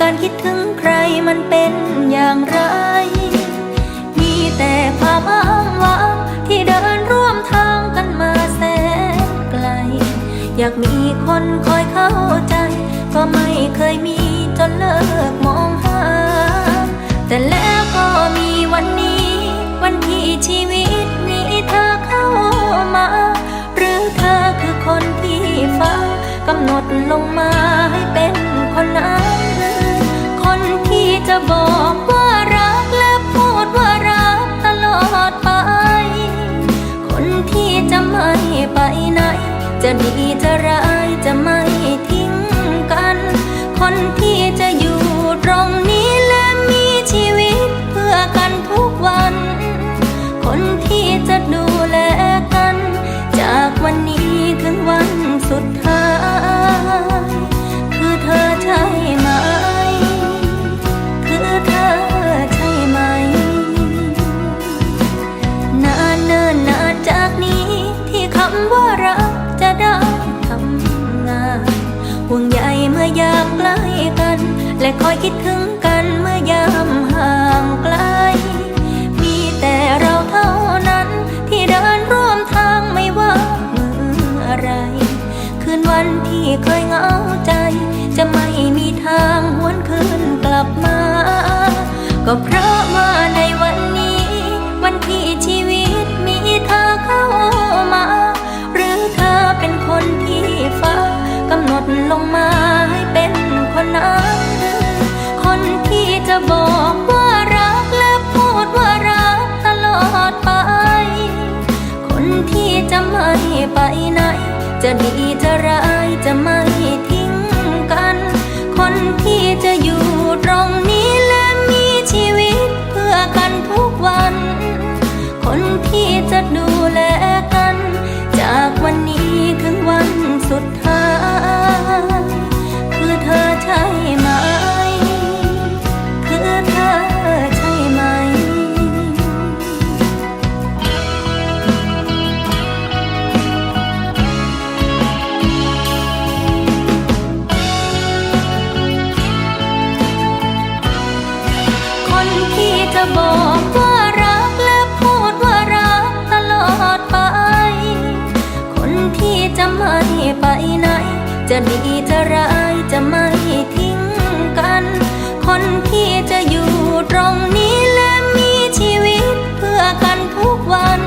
การคิดถึงใครมันเป็นอย่างไร มีแต่ความอ้างว้างที่เดินร่วมทางกันมาแสนไกล อยากมีคนคอยเข้าใจ ก็ไม่เคยมีจนเลิกมองหา แต่แล้วก็มีวันนี้ วันที่ชีวิตนี้เธอเข้ามา หรือเธอคือคนที่ฟ้ากำหนดลงมาให้เป็นคนนั้น จะบอกว่ารักและพูดว่ารักตลอดไป คนที่จะไม่ไปไหน จะดีจะร้ายจะไม่ทิ้งกัน คนที่ และคอยคิดถึงกันเมื่อยามห่างไกล มีแต่เราเท่านั้นที่เดินร่วมทางไม่ว่าเมื่อไร คืนวันที่เคยเหงาใจ จะไม่มีทางหวนคืนกลับมา ก็เพราะว่าในวันนี้ วันที่ชีวิตมีเธอเข้ามา หรือเธอเป็นคนที่ฟ้ากำหนดลงมา จะดีจะร้าย บอกว่ารักและพูดว่ารักตลอดไป คนที่จะไม่ไปไหน จะดีจะร้ายจะไม่ทิ้งกัน คนที่จะอยู่ตรงนี้และมีชีวิตเพื่อกันทุกวัน